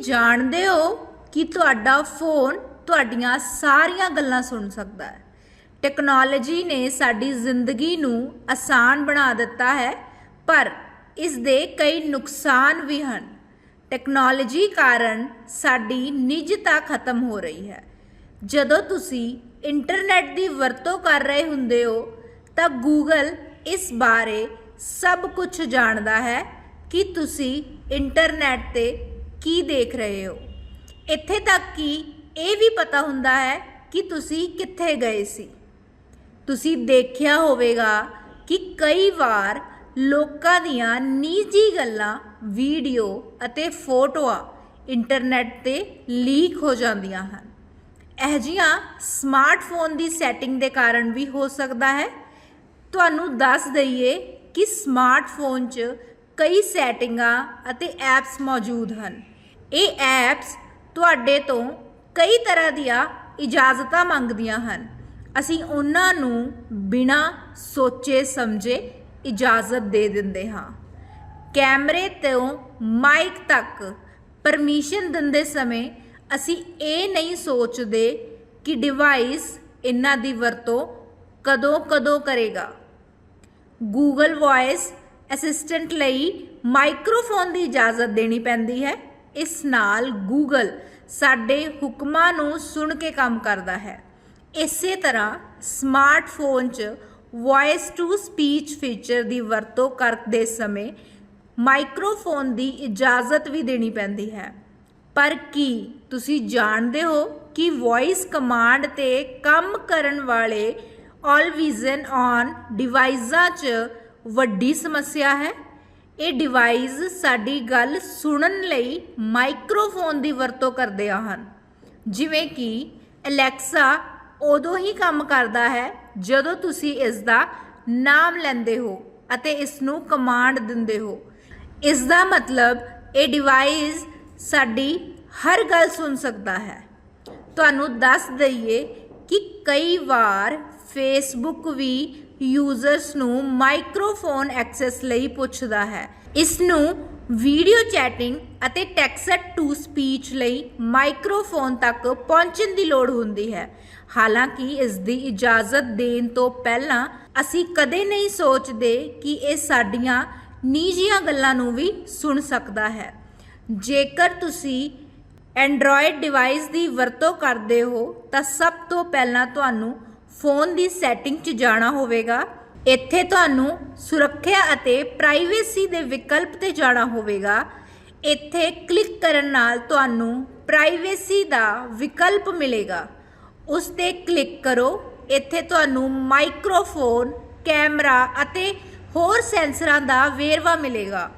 ਜਾਣਦੇ ਹੋ ਕਿ ਤੁਹਾਡਾ ਫੋਨ ਤੁਹਾਡੀਆਂ ਸਾਰੀਆਂ ਗੱਲਾਂ ਸੁਣ ਸਕਦਾ ਹੈ। ਟੈਕਨੋਲੋਜੀ ਨੇ ਸਾਡੀ ਜ਼ਿੰਦਗੀ ਨੂੰ ਆਸਾਨ ਬਣਾ ਦਿੱਤਾ ਹੈ, ਪਰ ਇਸ ਦੇ ਕਈ ਨੁਕਸਾਨ ਵੀ ਹਨ। ਟੈਕਨੋਲੋਜੀ ਕਾਰਨ ਸਾਡੀ ਨਿੱਜਤਾ ਖਤਮ ਹੋ ਰਹੀ ਹੈ। ਜਦੋਂ ਤੁਸੀਂ ਇੰਟਰਨੈਟ ਦੀ ਵਰਤੋਂ ਕਰ ਰਹੇ ਹੁੰਦੇ ਹੋ, ਤਾਂ ਗੂਗਲ ਇਸ ਬਾਰੇ ਸਭ ਕੁਝ ਜਾਣਦਾ ਹੈ ਕਿ ਤੁਸੀਂ ਇੰਟਰਨੈਟ ਤੇ ਕੀ ਦੇਖ ਰਹੇ ਹੋ? ਇੱਥੇ ਤੱਕ ਕਿ ਇਹ ਵੀ ਪਤਾ ਹੁੰਦਾ ਹੈ ਕਿ ਤੁਸੀਂ ਕਿੱਥੇ ਗਏ ਸੀ। ਤੁਸੀਂ ਦੇਖਿਆ ਹੋਵੇਗਾ ਕਿ ਕਈ ਵਾਰ ਲੋਕਾਂ ਦੀਆਂ ਨਿੱਜੀ ਗੱਲਾਂ, ਵੀਡੀਓ ਅਤੇ ਫੋਟੋਆਂ ਇੰਟਰਨੈਟ ਤੇ ਲੀਕ ਹੋ ਜਾਂਦੀਆਂ ਹਨ। ਇਹ ਜਿਹੀਆਂ ਸਮਾਰਟਫੋਨ ਦੀ ਸੈਟਿੰਗ ਦੇ ਕਾਰਨ ਵੀ ਹੋ ਸਕਦਾ ਹੈ। ਤੁਹਾਨੂੰ ਦੱਸ ਦਈਏ ਕਿ ਸਮਾਰਟਫੋਨ 'ਚ ਕਈ ਸੈਟਿੰਗਾਂ ਅਤੇ ਐਪਸ ਮੌਜੂਦ ਹਨ। ਇਹ ਐਪਸ ਤੁਹਾਡੇ ਤੋਂ ਕਈ ਤਰ੍ਹਾਂ ਦੀਆਂ ਇਜਾਜ਼ਤਾਂ ਮੰਗਦੀਆਂ ਹਨ। ਅਸੀਂ ਉਹਨਾਂ ਨੂੰ ਬਿਨਾਂ ਸੋਚੇ ਸਮਝੇ ਇਜਾਜ਼ਤ ਦੇ ਦਿੰਦੇ ਹਾਂ। ਕੈਮਰੇ ਤੋਂ ਮਾਈਕ ਤੱਕ ਪਰਮਿਸ਼ਨ ਦਿੰਦੇ ਸਮੇਂ ਅਸੀਂ ਇਹ ਨਹੀਂ ਸੋਚਦੇ ਕਿ ਡਿਵਾਈਸ ਇਹਨਾਂ ਦੀ ਵਰਤੋਂ ਕਦੋਂ ਕਦੋਂ ਕਰੇਗਾ। ਗੂਗਲ ਵੌਇਸ ਅਸਿਸਟੈਂਟ ਲਈ ਮਾਈਕ੍ਰੋਫੋਨ ਦੀ ਇਜਾਜ਼ਤ ਦੇਣੀ ਪੈਂਦੀ ਹੈ। ਇਸ ਨਾਲ ਗੂਗਲ ਸਾਡੇ ਹੁਕਮਾਂ ਨੂੰ ਸੁਣ ਕੇ ਕੰਮ ਕਰਦਾ ਹੈ। ਇਸੇ ਤਰ੍ਹਾਂ ਸਮਾਰਟਫੋਨ 'ਚ ਵੌਇਸ ਟੂ ਸਪੀਚ ਫੀਚਰ ਦੀ ਵਰਤੋਂ ਕਰਦੇ ਸਮੇਂ ਮਾਈਕਰੋਫੋਨ ਦੀ ਇਜਾਜ਼ਤ ਵੀ ਦੇਣੀ ਪੈਂਦੀ ਹੈ। ਪਰ ਕੀ ਤੁਸੀਂ ਜਾਣਦੇ ਹੋ ਕਿ ਵੌਇਸ ਕਮਾਂਡ ਤੇ ਕੰਮ ਕਰਨ ਵਾਲੇ ਆਲਵੀਜ਼ਨ ਔਨ ਡਿਵਾਈਸਾਂ 'ਚ ਵੱਡੀ ਸਮੱਸਿਆ ਹੈ? ਇਹ ਡਿਵਾਈਸ ਸਾਡੀ ਗੱਲ ਸੁਣਨ ਲਈ ਮਾਈਕਰੋਫੋਨ ਦੀ ਵਰਤੋਂ ਕਰਦੇ ਹਨ। ਜਿਵੇਂ ਕਿ ਅਲੈਕਸਾ ਉਦੋਂ ਹੀ ਕੰਮ ਕਰਦਾ ਹੈ ਜਦੋਂ ਤੁਸੀਂ ਇਸ ਦਾ ਨਾਮ ਲੈਂਦੇ ਹੋ ਅਤੇ ਇਸ ਨੂੰ ਕਮਾਂਡ ਦਿੰਦੇ ਹੋ। ਇਸ ਦਾ ਮਤਲਬ ਇਹ ਡਿਵਾਈਸ ਸਾਡੀ ਹਰ ਗੱਲ ਸੁਣ ਸਕਦਾ ਹੈ। ਤੁਹਾਨੂੰ ਦੱਸ ਦਈਏ ਕਿ ਕਈ ਵਾਰ ਫੇਸਬੁੱਕ ਵੀ ਯੂਜ਼ਰਸ ਨੂੰ ਮਾਈਕ੍ਰੋਫੋਨ ਐਕਸੈਸ ਲਈ ਪੁੱਛਦਾ ਹੈ। ਇਸ ਨੂੰ ਵੀਡੀਓ ਚੈਟਿੰਗ ਅਤੇ ਟੈਕਸਟ ਟੂ ਸਪੀਚ ਲਈ ਮਾਈਕ੍ਰੋਫੋਨ ਤੱਕ ਪਹੁੰਚਣ ਦੀ ਲੋੜ ਹੁੰਦੀ ਹੈ। ਹਾਲਾਂਕਿ ਇਸ ਦੀ ਇਜਾਜ਼ਤ ਦੇਣ ਤੋਂ ਪਹਿਲਾਂ ਅਸੀਂ ਕਦੇ ਨਹੀਂ ਸੋਚਦੇ ਕਿ ਇਹ ਸਾਡੀਆਂ ਨਿੱਜੀਆਂ ਗੱਲਾਂ ਨੂੰ ਵੀ ਸੁਣ ਸਕਦਾ ਹੈ। ਜੇਕਰ ਤੁਸੀਂ ਐਂਡਰੋਇਡ ਡਿਵਾਈਸ ਦੀ ਵਰਤੋਂ ਕਰਦੇ ਹੋ, ਤਾਂ ਸਭ ਤੋਂ ਪਹਿਲਾਂ ਤੁਹਾਨੂੰ ਫੋਨ ਦੀ ਸੈਟਿੰਗ 'ਚ ਜਾਣਾ ਹੋਵੇਗਾ। ਇੱਥੇ ਤੁਹਾਨੂੰ ਸੁਰੱਖਿਆ ਅਤੇ ਪ੍ਰਾਈਵੇਸੀ ਦੇ ਵਿਕਲਪ ਤੇ ਜਾਣਾ ਹੋਵੇਗਾ। ਇੱਥੇ ਕਲਿੱਕ ਕਰਨ ਨਾਲ ਤੁਹਾਨੂੰ ਪ੍ਰਾਈਵੇਸੀ ਦਾ ਵਿਕਲਪ ਮਿਲੇਗਾ। ਉਸ ਤੇ ਕਲਿੱਕ ਕਰੋ। ਇੱਥੇ ਤੁਹਾਨੂੰ ਮਾਈਕ੍ਰੋਫੋਨ, ਕੈਮਰਾ ਅਤੇ ਹੋਰ ਸੈਂਸਰਾਂ ਦਾ ਵੇਰਵਾ ਮਿਲੇਗਾ।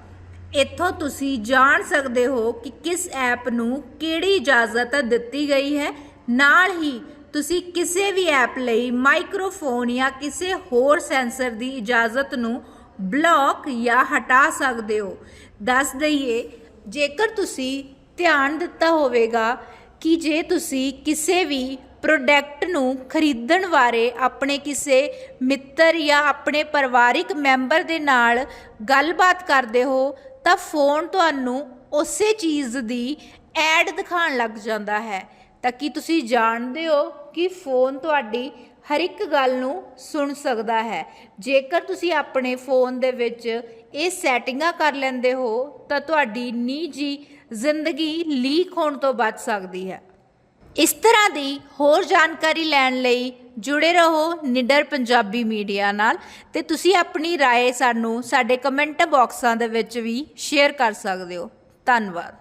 ਇੱਥੋਂ ਤੁਸੀਂ ਜਾਣ ਸਕਦੇ ਹੋ ਕਿ ਕਿਸ ਐਪ ਨੂੰ ਕਿਹੜੀ ਇਜਾਜ਼ਤ ਦਿੱਤੀ ਗਈ ਹੈ। ਨਾਲ ਹੀ ਤੁਸੀਂ ਕਿਸੇ ਵੀ ਐਪ ਲਈ ਮਾਈਕ੍ਰੋਫੋਨ ਜਾਂ ਕਿਸੇ ਹੋਰ ਸੈਂਸਰ ਦੀ ਇਜਾਜ਼ਤ ਨੂੰ ਬਲੌਕ ਜਾਂ ਹਟਾ ਸਕਦੇ ਹੋ। ਦੱਸ ਦਈਏ, ਜੇਕਰ ਤੁਸੀਂ ਧਿਆਨ ਦਿੱਤਾ ਹੋਵੇਗਾ ਕਿ ਜੇ ਤੁਸੀਂ ਕਿਸੇ ਵੀ ਪ੍ਰੋਡਕਟ ਨੂੰ ਖਰੀਦਣ ਬਾਰੇ ਆਪਣੇ ਕਿਸੇ ਮਿੱਤਰ ਜਾਂ ਆਪਣੇ ਪਰਿਵਾਰਿਕ ਮੈਂਬਰ ਦੇ ਨਾਲ ਗੱਲਬਾਤ ਕਰਦੇ ਹੋ, ਤਾਂ ਫੋਨ ਤੁਹਾਨੂੰ ਉਸੇ ਚੀਜ਼ ਦੀ ਐਡ ਦਿਖਾਉਣ ਲੱਗ ਜਾਂਦਾ ਹੈ। ਤਾਂ ਕੀ ਤੁਸੀਂ ਜਾਣਦੇ ਹੋ ਕਿ ਫੋਨ ਤੁਹਾਡੀ ਹਰ ਇੱਕ ਗੱਲ ਨੂੰ ਸੁਣ ਸਕਦਾ ਹੈ ਜੇਕਰ ਤੁਸੀਂ ਆਪਣੇ ਫੋਨ ਦੇ ਵਿੱਚ ਇਹ ਸੈਟਿੰਗਾਂ ਕਰ ਲੈਂਦੇ ਹੋ ਤਾਂ ਤੁਹਾਡੀ ਨਿੱਜੀ ਜ਼ਿੰਦਗੀ ਲੀਕ ਹੋਣ ਤੋਂ ਬਚ ਸਕਦੀ ਹੈ ਇਸ ਤਰ੍ਹਾਂ ਦੀ ਹੋਰ ਜਾਣਕਾਰੀ ਲੈਣ ਲਈ ਜੁੜੇ ਰਹੋ ਨਿਡਰ ਪੰਜਾਬੀ ਮੀਡੀਆ ਨਾਲ ਤੇ ਤੁਸੀਂ ਆਪਣੀ رائے ਸਾਨੂੰ ਸਾਡੇ ਕਮੈਂਟ ਬਾਕਸਾਂ ਦੇ ਵਿੱਚ ਵੀ ਸ਼ੇਅਰ ਕਰ ਸਕਦੇ ਹੋ ਧੰਨਵਾਦ